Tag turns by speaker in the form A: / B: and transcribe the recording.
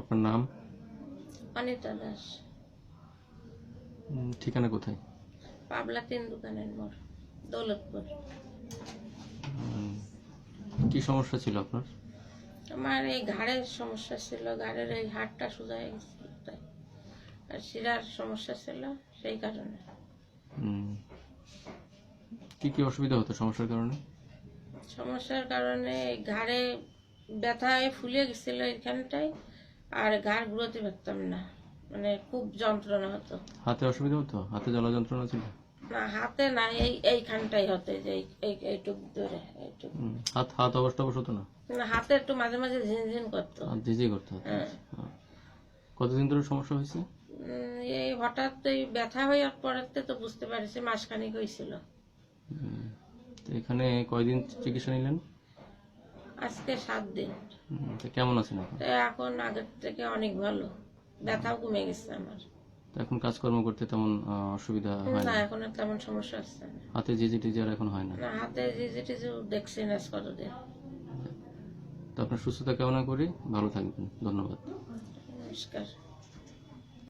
A: আপনার নাম?
B: অনিতা দাস।
A: ঠিকানা কোথায়?
B: পাবলা তিন দোকানের মোড় দৌলতপুর।
A: কি সমস্যা ছিল আপনার?
B: আমার এই ঘাড়ের সমস্যা ছিল ঘাড়ের এই হাড়টা সোজা হয়ে গেছিল তাই। আর শিরার সমস্যা ছিল সেই কারণে।
A: কি কি অসুবিধা হতো সমস্যার কারণে?
B: সমস্যার কারণে ঘাড়ে ব্যথায় ফুলে গেছিল এখানটায় আর ঘাড় ঘুরোতে পারতাম না। মানে খুব যন্ত্রণা হতো।
A: হাতে অসুবিধা হতো? হাতে জ্বালা যন্ত্রণা ছিল?
B: না হাতে না এই এইখানটাই হতে যে এই- এই এইটুক ধরে এইটুক।
A: হাত হাত অবস্থা অবশ্য হতো না?
B: না হাতে একটু মাঝে মাঝে ঝিনঝিন করতো।
A: হাত ভিজে করতে হতো
B: হ্যাঁ।
A: হ্যাঁ। কতদিন ধরে সমস্যা হয়েছে?
B: এই হঠাৎ এই ব্যথা হওয়ার পরেতে তো বুঝতে পারছি মাসখানিক হয়েছিল।
A: তো এখানে কয়দিন চিকিৎসা নিলেন?
B: আজকে সাত দিন।
A: কেমন আছেন এখন?
B: এখন আগের থেকে অনেক ভালো। ব্যথাও কমে গেছে আমার।
A: এখন কাজকর্ম করতে তেমন অসুবিধা হয়
B: না? এখন আর তেমন সমস্যা হচ্ছে না।
A: হাতে জিজি টিজি আর এখন হয় না?
B: না হাতে জিজি টিজি দেখছি না কতদিন।
A: তো আপনার সুস্থতা কামনা করি ভালো থাকবেন ধন্যবাদ।
B: নমস্কার।